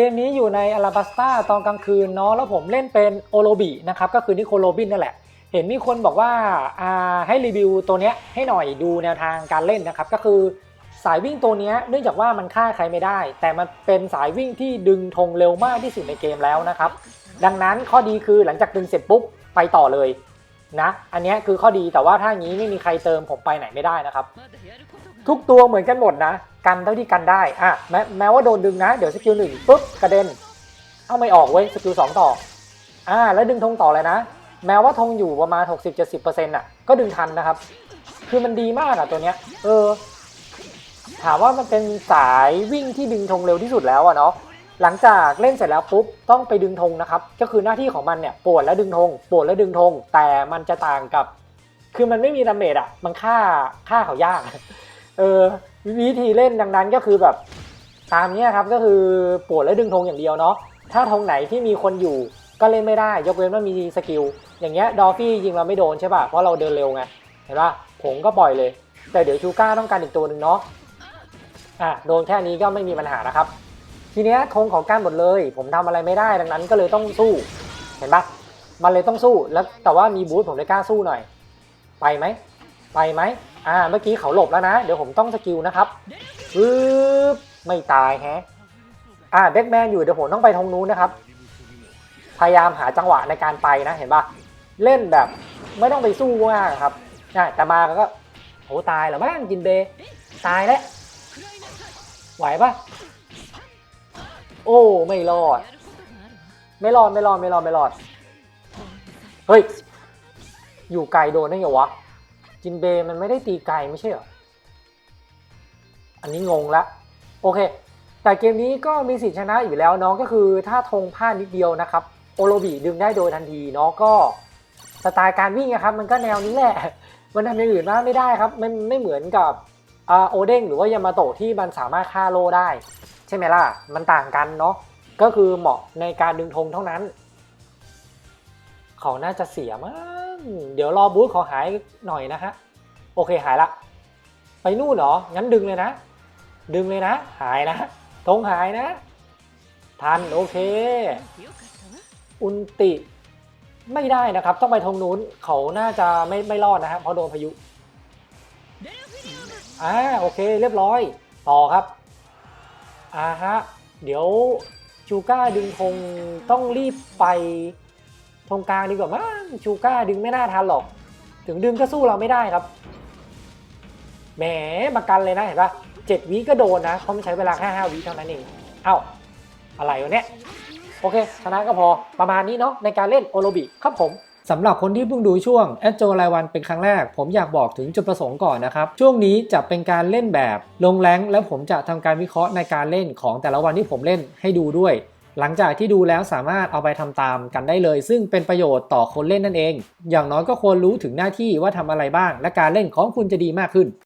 เกมนี้อยู่ในอาราบัสตาตอนกลางคืนเนาะแล้วผมเล่นเป็นโอโรบินะครับก็คือนิโคลโรบินนั่นแหละ เห็นมีคนบอกว่าอ่าให้รีวิวตัวเนี้ยให้หน่อยดูแนวทางการเล่นนะครับก็คือสายวิ่งตัวเนี้ยเนื่องจากว่ามันฆ่าใครไม่ได้ แต่มันเป็นสายวิ่งที่ดึงธงเร็วมากที่สุดในเกมแล้วนะครับ ดังนั้นข้อดีคือหลังจากดึงเสร็จปุ๊บไปต่อเลย นะอันนี้คือข้อดีแต่ว่าถ้างี้ไม่มีใครเติมผมไปไหนไม่ได้นะครับ ทุกตัวเหมือนกันหมดนะ กันเท่าที่กันได้อะแม้แม้ว่าโดนดึงนะ เดี๋ยวสกิลหนึ่งปุ๊บกระเด็น เอาไม่ออกเว้ยสกิลสองต่ออ่าแล้วดึงธงต่อเลยนะ แม้ว่าธงอยู่ประมาณ 60-70%อะก็ดึงทันนะครับ คือมันดีมากอะตัวเนี้ยเออถามว่ามันเป็นสายวิ่งที่ดึงธงเร็วที่สุดแล้วอะเนาะ หลังจากเล่นเสร็จแล้วปุ๊บต้องไปดึงธงนะครับ ก็คือหน้าที่ของมันเนี่ยปวดแล้วดึงธงปวดแล้วดึงธงแต่มันจะต่างกับ คือมันไม่มีดาเมจอะมันฆ่าฆ่าเขายากเออวิธีเล่นดังนั้นก็คือแบบตามนี้ครับก็คือปวดแล้วดึงธงอย่างเดียวเนาะถ้าธงไหนที่มีคนอยู่ก็เล่นไม่ได้ยกเว้นว่ามีสกิลอย่างเงี้ยดอฟฟี่ยิงเราไม่โดนใช่ป่ะเพราะเราเดินเร็วไงเห็นป่ะผมก็ปล่อยเลย แต่เดี๋ยวชูก้าต้องการอีกตัวหนึ่งเนาะอะโดนแค่นี้ก็ไม่มีปัญหานะครับ ทีเนี้ยธงของการหมดเลย ผมทำอะไรไม่ได้ดังนั้นก็เลยต้องสู้ เห็นปะมันเลยต้องสู้แล้วแต่ว่ามีบูธผมเลยกล้าสู้หน่อย ไปไหมไปไหมอ่าเมื่อกี้เขาหลบแล้วนะ เดี๋ยวผมต้องสกิลนะครับปึ๊บไม่ตายแฮะอ่าแบ็กแมนอยู่เดี๋ยวผมต้องไปทงนู้นนะครับ พยายามหาจังหวะในการไปนะเห็นปะเล่นแบบไม่ต้องไปสู้มากครับใช่แต่มาก็โหตายแล้วมั้งจินเบ ตายแล้วไหวปะ โอ้ไม่รอด ไม่รอดไม่รอดไม่รอดไม่รอด เฮ้ย อยู่ไกลโดนได้ไงวะ จินเบย์มันไม่ได้ตีไกลไม่ใช่เหรอ อันนี้งงละ โอเค แต่เกมนี้ก็มีสิทธิชนะอยู่แล้วเนาะก็คือถ้าธงพลาดนิดเดียวนะครับ โอโรบิดึงได้โดยทันทีเนาะก็สไตล์การวิ่งอะครับ มันก็แนวนี้แหละ มันทำอย่างอื่นมากไม่ได้ครับไม่ไม่เหมือนกับอาโอเด้งหรือว่ายามาโตะที่มันสามารถฆ่าโลได้ ใช่ไหมล่ะ มันต่างกันเนาะ ก็คือเหมาะในการดึงธงเท่านั้น เขาน่าจะเสียมั้ง เดี๋ยวรอบูธขอหายหน่อยนะฮะ โอเคหายละ ไปนู่นเหรอ งั้นดึงเลยนะ ดึงเลยนะ หายนะ ธงหายนะ ทันโอเค อุนติไม่ได้นะครับ ต้องไปทงนู้น เขาน่าจะไม่ไม่รอดนะฮะเพราะโดนพายุ อ่าโอเค เรียบร้อย ต่อครับ อ่าฮะ เดี๋ยวชูก้าดึงธงต้องรีบไปธงกลางดีกว่ามั้งชูก้าดึงไม่น่าทันหรอก ถึงดึงก็สู้เราไม่ได้ครับ แหมมากันเลยนะเห็นปะเจ็ดวิก็โดนนะเขาไม่ใช้เวลาแค่ห้าวิเท่านั้นเองเอ้าอะไรวะเนี่ย โอเค ชนะก็พอประมาณนี้เนาะในการเล่นโอโลบิครับผม สำหรับคนที่เพิ่งดูช่วงแอดโจรายวันเป็นครั้งแรก ผมอยากบอกถึงจุดประสงค์ก่อนนะครับ ช่วงนี้จะเป็นการเล่นแบบลงแรงและผมจะทำการวิเคราะห์ในการเล่นของแต่ละวันที่ผมเล่นให้ดูด้วย หลังจากที่ดูแล้วสามารถเอาไปทำตามกันได้เลย ซึ่งเป็นประโยชน์ต่อคนเล่นนั่นเอง อย่างน้อยก็ควรรู้ถึงหน้าที่ว่าทำอะไรบ้าง และการเล่นของคุณจะดีมากขึ้น